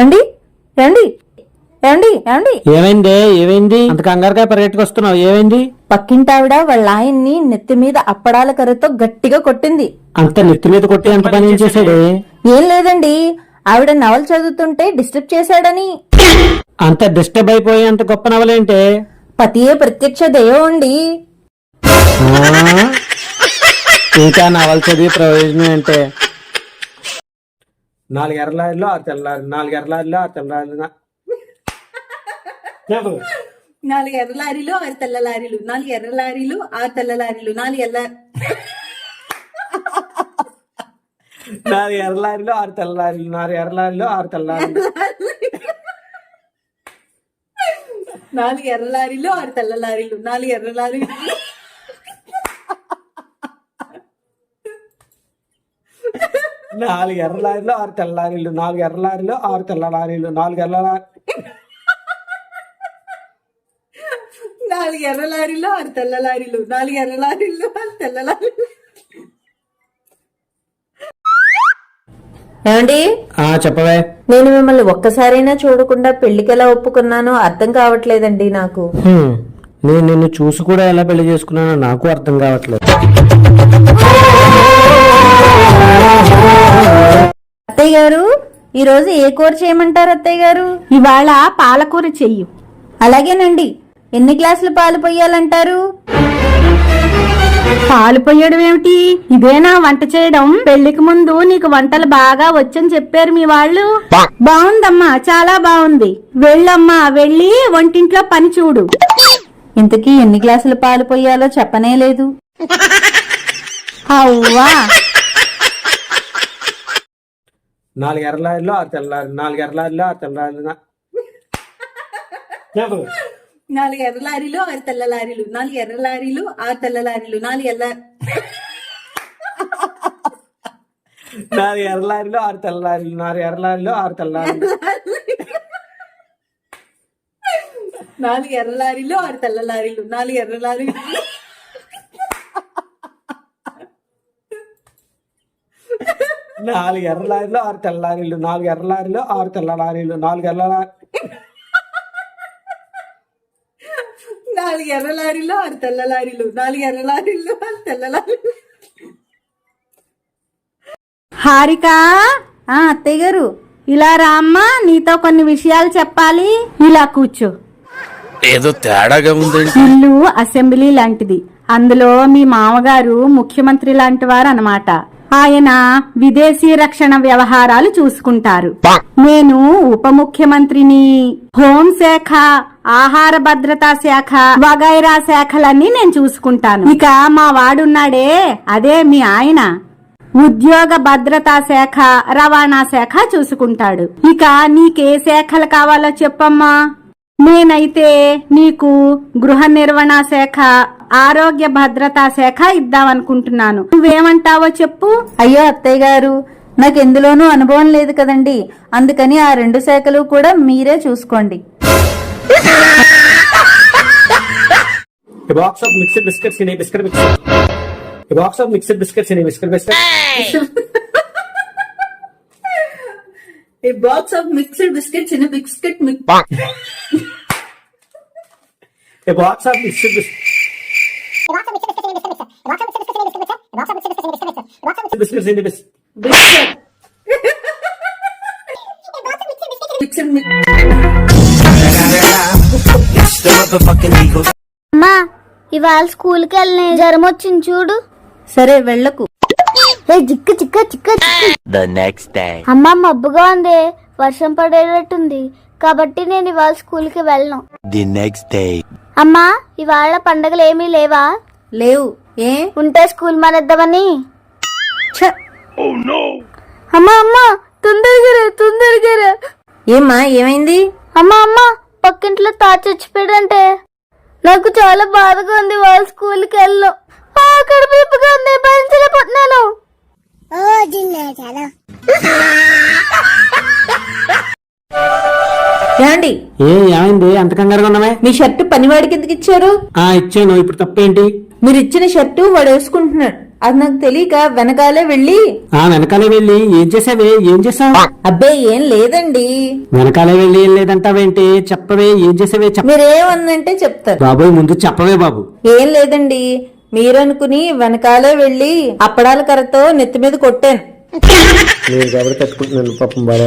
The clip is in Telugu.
ఏమండి ఏమండి ఏమండి ఏమండి ఏమైంది ఏమైంది? అంత కంగారుగా పరిగెట్టుకొస్తున్నావు ఏమైంది? పక్కింటావిడ వాళ్ళ ఆయన్ని నెత్తి మీద అప్పడాల కర్రతో గట్టిగా కొట్టింది. అంత నెత్తి మీద కొట్టి అంత పని ఏం చేశాడు? ఏం లేదండి ఆవిడ నవలు చదువుతుంటే డిస్టర్బ్ చేశాడని. అంత డిస్టర్బ్ అయిపోయి అంత గొప్ప నవలేంటే పతియే ప్రత్యక్ష దైవం అండి? ఇంకా నవలు చదివి ప్రయోజనం అంటే నాలుగు ఎర్రలారిలో ఆరు తెల్లారి నాలుగు ఎర్రలారిలో ఆరు తెల్లారి నాలుగు ఎర్ర లారీలు ఆరు తెల్ల లారీలు నాలుగు ఎర్ర లారీలు ఆరు తెల్ల లారీలు నాలుగు ఎల్ల నాలుగు ఎర్రలారిలో ఆరు తెల్లారిలు నాలుగు ఎర్రలారిలో ఆరు తెల్లారిలు నాలుగు ఎర్ర లారీలు ఆరు తెల్ల లారీలు నాలుగు ఎర్ర లారీలు నాలుగు ఎర్రలారిలో ఆరు తెల్లారిలు నాలుగు ఎర్రలారిలో ఆరు తెల్లలారీలు నాలుగు ఎర్ర నాలుగు ఎర్ర లారీలు ఆరు తెల్ల లారీలు నాలుగు ఎర్ర లారీలు ఆరు తెల్ల లారీలు. ఏమండి? ఆ చెప్పవే. నేను మిమ్మల్ని ఒక్కసారైనా చూడకుండా పెళ్ళికి ఎలా ఒప్పుకున్నానో అర్థం కావట్లేదండి నాకు. నేను నిన్ను చూసి కూడా ఎలా పెళ్ళి చేసుకున్నానో నాకు అర్థం కావట్లేదు. అత్తయ్య గారు ఈ రోజు ఏ కూర చేయమంటారు అత్తయ్య గారు? ఇవాళ పాలకూర చెయ్యి. అలాగేనండి. ఎన్ని గ్లాసులు పాలు పోయాలంటారు పాలు పొయ్యడం ఏమిటి? ఇదేనా వంట చేయడం. పెళ్ళికి ముందు నీకు వంటలు బాగా వచ్చని చెప్పారు మీ వాళ్ళు. బాగుందమ్మా చాలా బాగుంది. వెళ్ళమ్మా వెళ్ళి వంటింట్లో పని చూడు. ఇంతకీ ఎన్ని గ్లాసులు పాలు పోయాలో చెప్పనే లేదు. అవ్వా. నాలుగు ఎర్రలారిలో ఆరు తెల్లారి నాలుగు ఎర్రలారిలో ఆరు తెల్లారి చెప్పు. నాలుగు ఎర్ర లారీలు ఆరు తెల్ల లారీలు. నాలుగు ఎర్ర లారీలు ఆరు తెల్ల లారీలు. నాలుగు ఎల్ల నాలుగు ఎర్రలారిలో ఆరు తెల్లారిలు నాలుగు ఎర్రలారిలో ఆరు తెల్లారిలు నాలుగు ఎర్ర లారీలు ఆరు తెల్ల లారీలు. నాలుగు ఎర్ర లారీలు. నాలుగు ఎర్రలారిలో ఆరు తెల్లారిలు నాలుగు ఎర్రలారిలో ఆరు తెల్లలారీలు నాలుగు ఎర్రలా నాలుగు ఎర్ర లారీలు ఆరు తెల్ల లారీలు నాలుగు ఎర్ర లారీలు ఆరు తెల్ల లారీలు. హారిక ఆ అత్తయ్య గారు ఇలా రామ్మా నీతో కొన్ని విషయాలు చెప్పాలి. ఇలా కూర్చో. ఏదో తేడాగా ఉందండి. ఇల్లు అసెంబ్లీ లాంటిది. అందులో మీ మామగారు ముఖ్యమంత్రి లాంటి వారు అన్నమాట ఆయన విదేశీ రక్షణ వ్యవహారాలు చూసుకుంటారు. నేను ఉప ముఖ్యమంత్రిని హోంశాఖ ఆహార భద్రతా శాఖ వగైరా శాఖలన్నీ నేను చూసుకుంటాను. ఇక మా వాడున్నాడే అదే మీ ఆయన. ఉద్యోగ భద్రతా శాఖ రవాణా శాఖ చూసుకుంటాడు. ఇక నీకే శాఖలు కావాలో చెప్పమ్మా. నేనైతే నీకు గృహ నిర్వహణ శాఖ ఆరోగ్య భద్రతా శాఖ ఇద్దామనుకుంటున్నాను నువ్వేమంటావో చెప్పు అయ్యో అత్తయ్య గారు నాకు ఎందులోనూ అనుభవం లేదు కదండి అందుకని ఆ రెండు శాఖలు కూడా మీరే చూసుకోండి biscuit biscuit. Biscuit biscuit. Box of mixed biscuits in biscuit A box of mixed biscuits. In a bis. Mixed అమ్మా ఇవాళ స్కూల్కి వెళ్ళిన జ్వరం వచ్చింది చూడు సరే వెళ్ళకు చిక్క చిక్క చిక్క. అమ్మ మబ్బుగా ఉంది వర్షం పడేటట్టుంది కాబట్టి నేను ఇవాళ స్కూల్కి వెళ్ళను The next day. అమ్మా ఇవాళ పండగలు ఏమీ లేవా? లేవు. ఏ? ఉంటే స్కూల్ మానేద్దామని! అమ్మా అమ్మా తొందరగా రా, తొందరగా రా. ఏమ్మా ఏమైంది? అమ్మా అమ్మా పక్కింట్లో తా చచ్చిపోయాడంటే నాకు చాలా బాధగా ఉంది వాళ్ళ స్కూల్కి వెళ్ళను. ఆ, కడుపు ఏమండి? ఏ ఏమైంది? అంత కంగారుగా ఉన్నామే మీ షర్టు పనివాడికి ఎందుకు ఇచ్చారు? ఆ ఇచ్చాను. ఇప్పుడు తప్పేంటి? మీరు ఇచ్చిన షర్టు వాడు వేసుకుంటున్నాడు. అది నాకు తెలియక వెనకాలే వెళ్ళి. ఆ వెనకాలే వెళ్ళి. ఏం చేసావే? ఏం చేసావు? అబ్బే ఏం లేదండి. వెనకాలే వెళ్ళి ఏం లేదంటావేంటి? చెప్పవే. ఏం చేసావే? చెప్ప. మీరేమన్నంటే చెప్తారు. బాబోయ్ ముందు చెప్పవే బాబు. ఏం లేదండి. మీరనుకుని వెనకాలే వెళ్ళి అప్పడాల కర్రతో నెత్తి మీద కొట్టాను. నేను కాబట్టి తట్టుకుంటున్నాను. పాపం బాగా